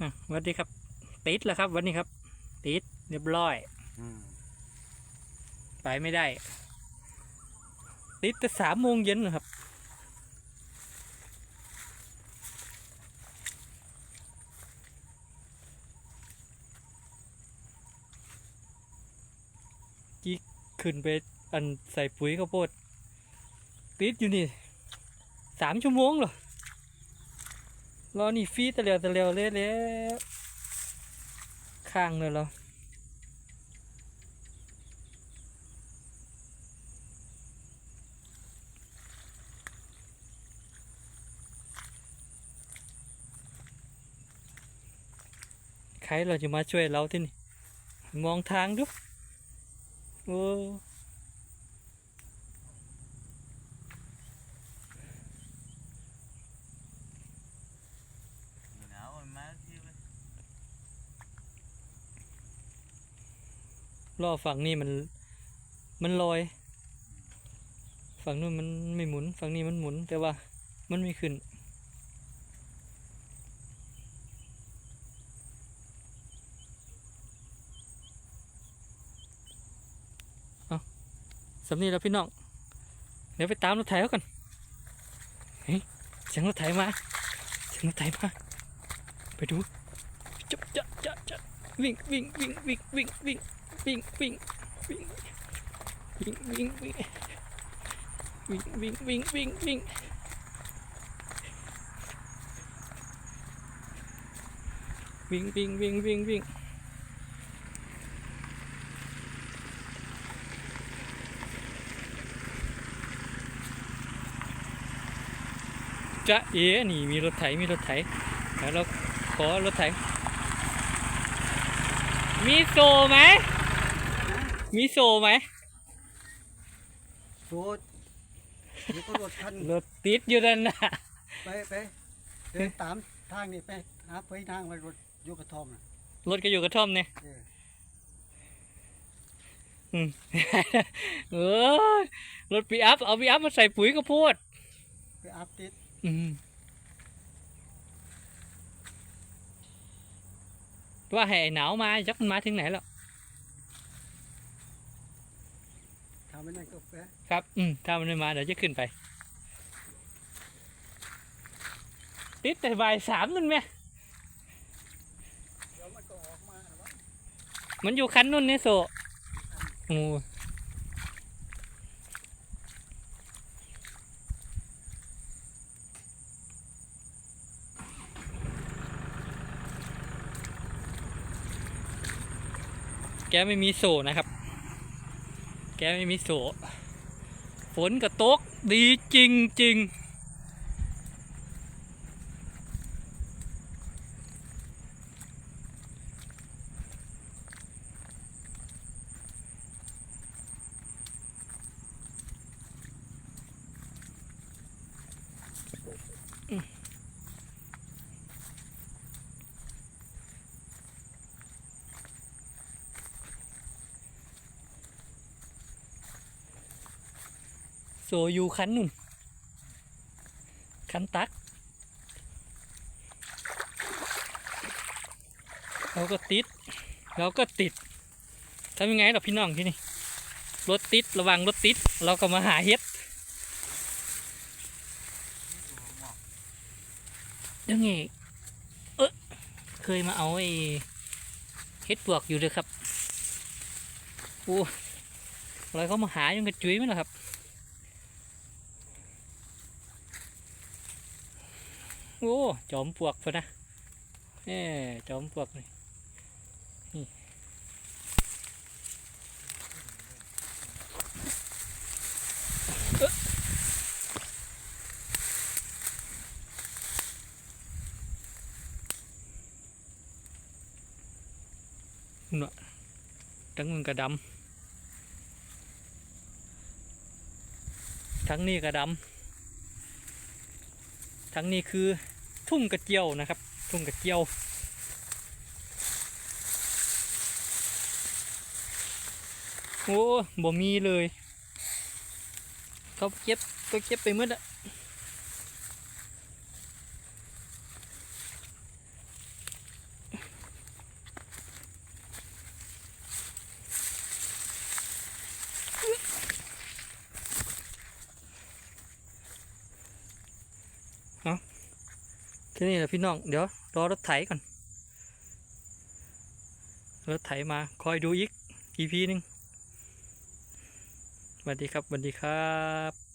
อะสวัสดีครับ ติดแล้วครับ วันนี้ครับ ติดเรียบร้อยอืมไปไม่ได้ ติดแต่สามโมงเย็นนะครับจีขึ้นไปอันใส่ปุ๋ยข้าวโพดติดอยู่นี่สามชั่วโมงเหรอ รอนี่ฟีดตะเลียวตะเลียวเลยแล้วข้างเลยเหรอใครเราจะมาช่วยเราที่นี่ มองทางดูโอ้ หนาวมันมาที่มัน ล่อฝั่งนี้มัน มันลอย ฝั่งนู้นมันไม่หมุน ฝั่งนี้มันหมุน แต่ว่ามันไม่ขึ้น เอาสำนีแล้วพี่น้อง เดี๋ยวไปตามรถไถเขาก่อนเฮ้ยเสียงรถไถมาเสียงรถไถมา ไปดูจับจับจับจับวิ่งวิ่งวิ่งวิ่งวิ่งวิ่ง วิ่งวิ่งวิ่งวิ่งวิ่งวิ่งวิ่งวิ่งวิ่งวิ่งวิ่งวิ่งวิ่งวิ่งวิ่งวิ่งจะเอ๋นี่มีรถไถมีรถไถแล้วเราขอรถไถมีโซไหม มีโซไหมโดดนี่ก็รถคันรถติดอยู่นั่นนะไปไปเดินตามทางนี่ไปหาไปทางไปรถอยู่กระท่อมน่ะรถก็อยู่กระท่อมเนี่ยเอออืมเออรถปีอัพเอาปีอัพมาใส่ปุ๋ยข้าวโพดไปอัพติดอืมว่าให้ไอ้หนาวมาจักมันมาถึงไหนแล้ว ทำไม่นั่นก็ไปครับ อืมถ้ามันไม่มาเดี๋ยวจะขึ้นไป ติดแต่บ่ายสามนั่นไหมเดี๋ยวมันก็ออกมาวะมันอยู่คันนู่นนี่โซโอ้แกไม่มีโซ่นะครับ แกไม่มีโสฝนก็ตกดีจริงจริง โซยู่คันนุ่น คันตักเราก็ติดเราก็ติดทำยังไงล่ะพี่น้องที่นี่รถติดระวังรถติด เราก็มาหาเฮ็ดยังไงเออเคยมาเอาไอ้เฮ็ดปวกอยู่เลยครับโอ้อะไรเขามาหายังกระจุยไหมล่ะครับ โอ้จอมปลวกพะนะเอ่จอมปลวกนี่นี่เอ๊ะน่ะทั้งมึงกระดำทั้งนี่กระดำ ทั้งนี้คือทุ่งกระเจียวนะครับ ทุ่งกระเจียว โอ้บ่มีเลย เขาเก็บก็เก็บไปเมื่อะ แค่นี้แหละพี่น้อง เดี๋ยวรอรถไถก่อน รถไถมาคอยดูอีกอีพีหนึ่งสวัสดีครับสวัสดีครับ